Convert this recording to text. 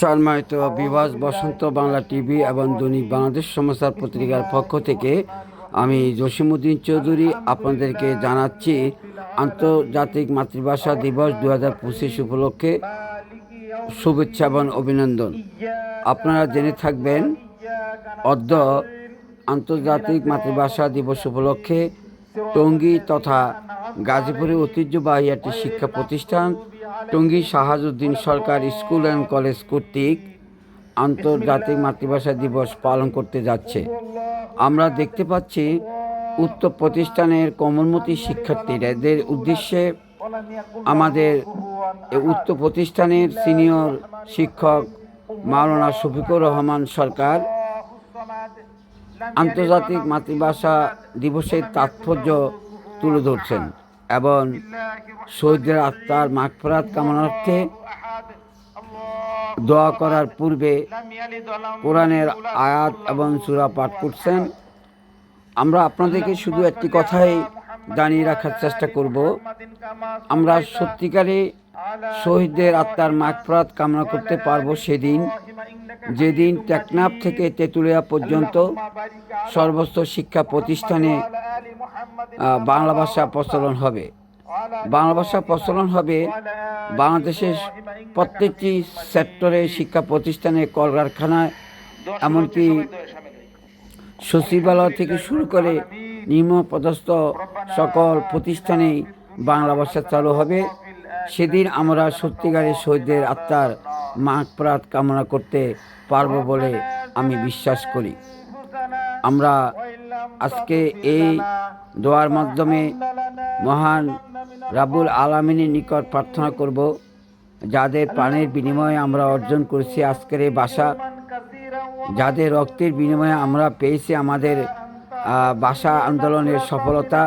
সম্মানিত বিভাস বসন্ত বাংলা টিভি এবং দৈনিক বাংলাদেশ সমাচার পত্রিকার পক্ষ থেকে আমি জসিমুদ্দিন চৌধুরী আপনাদেরকে জানাচ্ছি, আন্তর্জাতিক মাতৃভাষা দিবস দু হাজার পঁচিশ উপলক্ষে শুভেচ্ছা এবং অভিনন্দন। আপনারা জেনে থাকবেন অদ্য আন্তর্জাতিক মাতৃভাষা দিবস উপলক্ষে টঙ্গী তথা গাজীপুরের ঐতিহ্যবাহী একটি শিক্ষা প্রতিষ্ঠান Tongi Shahajuddin Sarkar school and college কর্তৃক আন্তর্জাতিক মাতৃভাষা দিবস পালন করতে যাচ্ছে। আমরা দেখতে পাচ্ছি উক্ত প্রতিষ্ঠানের কমলমতি শিক্ষার্থীরা এদের উদ্দেশ্যে আমাদের উক্ত প্রতিষ্ঠানের সিনিয়র শিক্ষক মাওলানা শফিকুর রহমান সরকার আন্তর্জাতিক মাতৃভাষা দিবসের তাৎপর্য তুলে ধরছেন। এবং শহীদদের আত্মার মাগফরাত কামনার্থে দোয়া করার পূর্বে কোরআনের আয়াত এবং সূরা পাঠ করছেন। আমরা আপনাদেরকে শুধু একটি কথাই জানিয়ে রাখার চেষ্টা করব। আমরা সত্যিকারে শহীদদের আত্মার মাগফরাত কামনা করতে পারব সেদিন, যেদিন টেকনাফ থেকে তেঁতুলিয়া পর্যন্ত সর্বস্ত শিক্ষা প্রতিষ্ঠানে বাংলা ভাষা প্রচলন হবে। বাংলা ভাষা প্রচলন হবে বাংলাদেশের প্রত্যেকটি সেক্টরে, শিক্ষা প্রতিষ্ঠানে, কলকারখানায়, এমনকি সচিবালয় থেকে শুরু করে নিম্নপদস্থ সকল প্রতিষ্ঠানেই বাংলা ভাষা চালু হবে। সেদিন আমরা সত্যিকারের শহীদদের আত্মার মাগপ্রাত কামনা করতে পারব বলে আমি বিশ্বাস করি। আমরা আজকে এই দোয়ার মাধ্যমে মহান রাবুল আলমিনের নিকট প্রার্থনা করব, যাদের প্রাণের বিনিময়ে আমরা অর্জন করেছি আজকের এই বাসা, যাদের রক্তের বিনিময়ে আমরা পেয়েছি আমাদের বাসা আন্দোলনের সফলতা